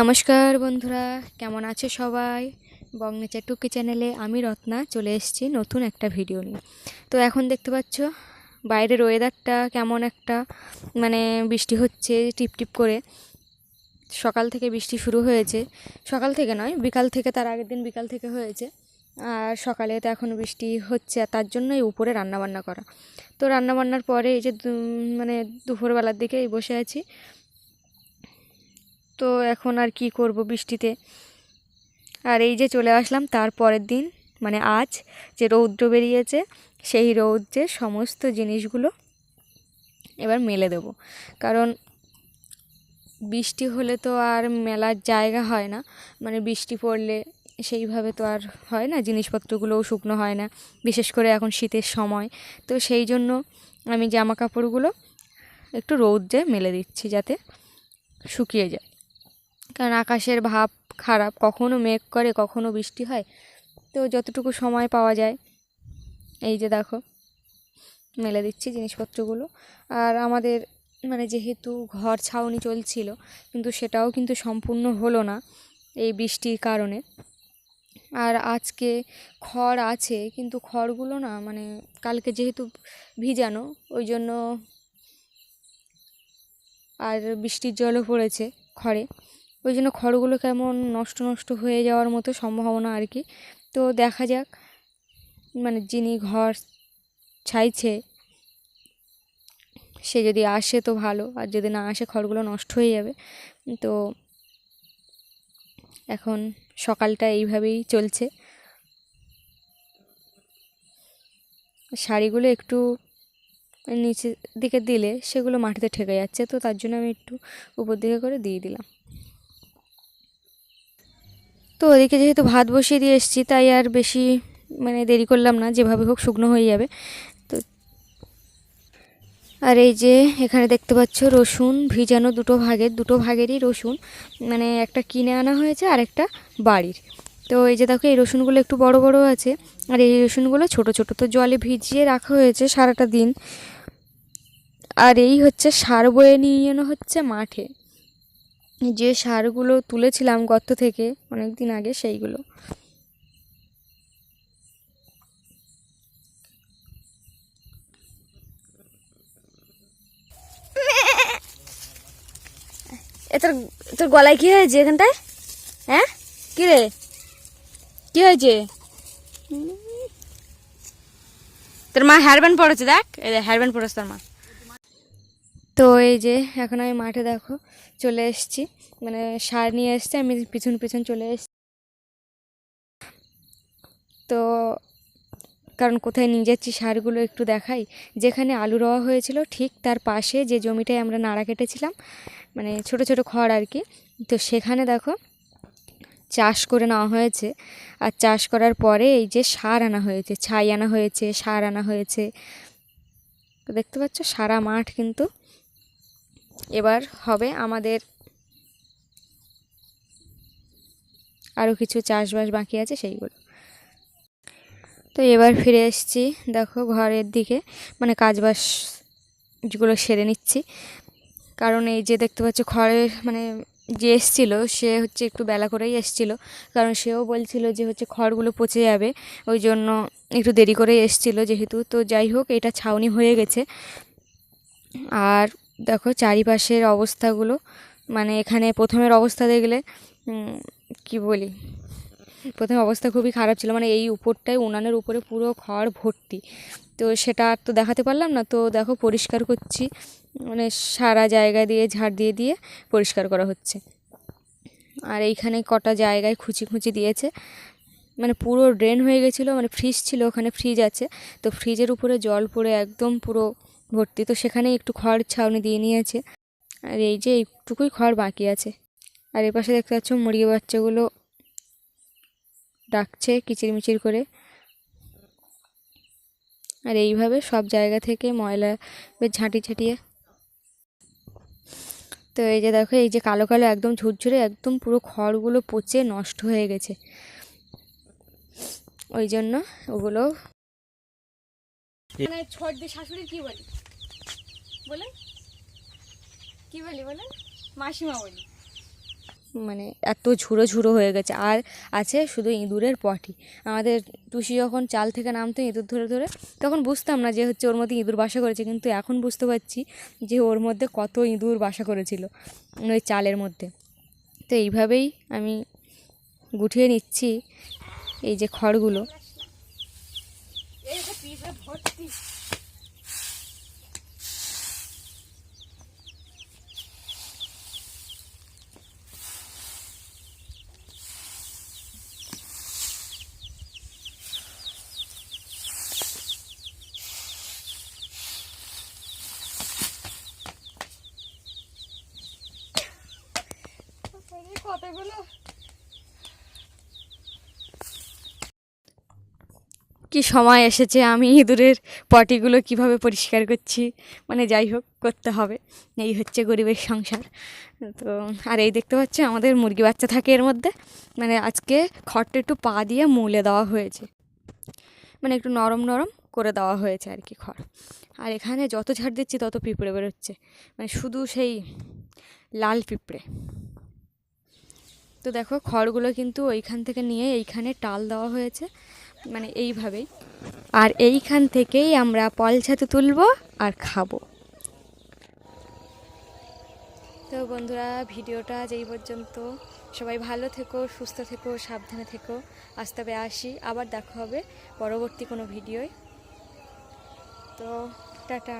নমস্কার বন্ধুরা, কেমন আছে সবাই? বং নেচার টুকি চ্যানেলে আমি রত্না চলে এসেছি নতুন একটা ভিডিও নিয়ে। তো এখন দেখতে পাচ্ছ, বাইরের ওয়েদারটা কেমন একটা মানে বৃষ্টি হচ্ছে টিপটিপ করে। সকাল থেকে বৃষ্টি শুরু হয়েছে। সকাল থেকে নয়, বিকাল থেকে, তার আগের দিন বিকাল থেকে হয়েছে। আর সকালে তো এখন বৃষ্টি হচ্ছে, আর তার জন্যই উপরে রান্নাবান্না করা। তো রান্নাবান্নার পরে এই যে মানে দুপুরবেলার দিকে বসে আছি। তো এখন আর কি করব বৃষ্টিতে। আর এই যে চলে আসলাম, তার পরের দিন মানে আজ যে রৌদ্র বেরিয়েছে, সেই রৌদ্রে সমস্ত জিনিসগুলো এবার মেলে দেব। কারণ বৃষ্টি হলে তো আর মেলার জায়গা হয় না। মানে বৃষ্টি পড়লে সেইভাবে তো আর হয় না, জিনিসপত্রগুলোও শুকনো হয় না, বিশেষ করে এখন শীতের সময়। তো সেই জন্য আমি জামা কাপড়গুলো একটু রৌদ্রে মেলে দিচ্ছি যাতে শুকিয়ে যায়। কারণ আকাশের ভাব খারাপ, কখনো মেঘ করে, কখনো বৃষ্টি হয়। তো যতটুকু সময় পাওয়া যায়, এই যে দেখো, মেলে দিচ্ছি জিনিসপত্রগুলো। আর আমাদের মানে যেহেতু ঘর ছাউনি চলছিল, কিন্তু সেটাও কিন্তু সম্পূর্ণ হলো না এই বৃষ্টির কারণে। আর আজকে খড় আছে, কিন্তু খড়গুলো না মানে কালকে যেহেতু ভিজানো, ওই জন্য আর বৃষ্টির জলও পড়েছে খড়ে। ওই জন্য খড়গুলো কেমন নষ্ট নষ্ট হয়ে যাওয়ার মতো সম্ভাবনা আর কি। তো দেখা যাক মানে যিনি ঘর ছাইছে, সে যদি আসে তো ভালো, আর যদি না আসে খড়গুলো নষ্ট হয়ে যাবে। তো এখন সকালটা এইভাবেই চলছে। শাড়িগুলো একটু নিচের দিকে দিলে সেগুলো মাটিতে ঠেকে যাচ্ছে, তো তার জন্য আমি একটু উপর দিকে করে দিয়ে দিলাম। তো ওদিকে যেহেতু ভাত বসিয়ে দিয়ে এসেছি, তাই আর বেশি মানে দেরি করলাম না, যেভাবে হোক শুকনো হয়ে যাবে। তো আর এই যে এখানে দেখতে পাচ্ছ রসুন ভিজানো দুটো ভাগের, দুটো ভাগেরই রসুন। মানে একটা কিনে আনা হয়েছে আর একটা বাড়ির। তো এই যে দেখো, এই রসুনগুলো একটু বড় বড় আছে, আর এই রসুনগুলো ছোট ছোট। তো জলে ভিজিয়ে রাখা হয়েছে সারাটা দিন। আর এই হচ্ছে সার বয়ে নিয়ে হচ্ছে মাঠে। যে সারগুলো তুলেছিলাম গর্ত থেকে অনেক দিন আগে সেইগুলো। তোর তোর গলায় কি হয়েছে এখানটায়? হ্যাঁ? কি রে? কি হয়েছে? তোর মা হেয়ার ব্যান্ড পড়েছে দেখ হেয়ার ব্যান্ড পড়েছে তোর মা। তো এই যে এখন আমি মাঠে দেখো, চলে এসেছি। মানে সার নিয়ে এসছে, আমি পিছন পিছন চলে এসেছি। তো কারণ কোথায় নিয়ে যাচ্ছি সারগুলো একটু দেখাই। যেখানে আলু রওয়া হয়েছিল, ঠিক তার পাশে যে জমিটায় আমরা নাড়া কেটেছিলাম মানে ছোট ছোট খড় আর কি, তো সেখানে দেখো চাষ করে নেওয়া হয়েছে। আর চাষ করার পরে এই যে সার আনা হয়েছে, ছাই আনা হয়েছে, সার আনা হয়েছে। দেখতে পাচ্ছ সারা মাঠ কিন্তু এবার হবে আমাদের আরও কিছু চাষবাস বাকি আছে সেইগুলো। তো এবার ফিরে এসছি, দেখো ঘরের দিকে মানে কাজবাস যেগুলো সেরে নিচ্ছি। কারণ এই যে দেখতে পাচ্ছ খড়ের মানে যে এসছিলো, সে হচ্ছে একটু বেলা করেই এসছিলো। কারণ সেও বলছিল যে হচ্ছে খড়গুলো পচে যাবে, ওই জন্য একটু দেরি করেই এসছিলো যেহেতু। তো যাই হোক, এটা ছাউনি হয়ে গেছে। আর দেখো চারিপাশের অবস্থাগুলো মানে এখানে প্রথমের অবস্থা দেখলে কি বলি, প্রথমে অবস্থা খুবই খারাপ ছিল মানে এই উপরটায় উনানের উপরে পুরো খড় ভর্তি। তো সেটা আর তো দেখাতে পারলাম না, তো দেখো পরিষ্কার করছি মানে সারা জায়গা দিয়ে ঝাড় দিয়ে দিয়ে পরিষ্কার করা হচ্ছে। আর এইখানে কটা জায়গায় খুঁচি খুঁচি দিয়েছে মানে পুরো ড্রেন হয়ে গেছিল মানে ফ্রিজ ছিল, ওখানে ফ্রিজ আছে। তো ফ্রিজের উপরে জল পড়ে একদম পুরো ভর্তি। তো সেখানে একটু খড় ছাউনি দিয়ে নিয়েছে। আর এই যে এইটুকুই খড় বাকি আছে। আর এপাশে দেখতে পাচ্ছ মুরগি বাচ্চাগুলো ডাকছে কিচিরমিচির করে। আর এইভাবে সব জায়গা থেকে ময়লা বেশ ঝাঁটি ঝাঁটিয়ে। তো এই যে দেখো, এই যে কালো কালো একদম ঝুরঝুরে একদম পুরো খড়গুলো পচে নষ্ট হয়ে গেছে। ওই জন্য ওগুলো মানে শাশুড়ি কি বলি? বলে কি বলি বলে মাসিমা বলি। মানে এত ঝুড়ো ঝুড়ো হয়ে গেছে। আর আছে শুধু ইঁদুরের পটি। আমাদের টুসি যখন চাল থেকে নামতো ইঁদুর ধরে ধরে তখন বুঝতাম না যে হচ্ছে ওর মধ্যে ইঁদুর বাসা করেছে। কিন্তু এখন বুঝতে পারছি যে ওর মধ্যে কত ইঁদুর বাসা করেছিল ওই চালের মধ্যে। তো এইভাবেই আমি গুঠিয়ে নিচ্ছি। এই যে খড়গুলো। কতগুলো? কি সময় এসেছে? আমি ইঁদুরের পটিগুলো কীভাবে পরিষ্কার করছি? মানে যাই হোক, করতে হবে। এই হচ্ছে গরিবের সংসার। তো, আর এই দেখতে পাচ্ছি, আমাদের মুরগি বাচ্চা থাকে এর মধ্যে। মানে আজকে খড়টা একটু পা দিয়ে মুলে দেওয়া হয়েছে। মানে একটু নরম নরম করে দেওয়া হয়েছে আর কি খড়। আর এখানে যত ঝাড় দিচ্ছি, তত পিঁপড়ে বেরোচ্ছে। মানে শুধু সেই লাল পিঁপড়ে। তো দেখো, খড়গুলো কিন্তু ওইখান থেকে নিয়ে এইখানে টাল দেওয়া হয়েছে। মানে এইভাবেই। আর এইখান থেকেই আমরা পল ছাতু তুলবো আর খাব। তো বন্ধুরা, ভিডিওটা যেই পর্যন্ত। সবাই ভালো থেকো, সুস্থ থেকো, সাবধানে থেকো। আজ তবে আসি, আবার দেখা হবে পরবর্তী কোনো ভিডিওয়। তো টাটা।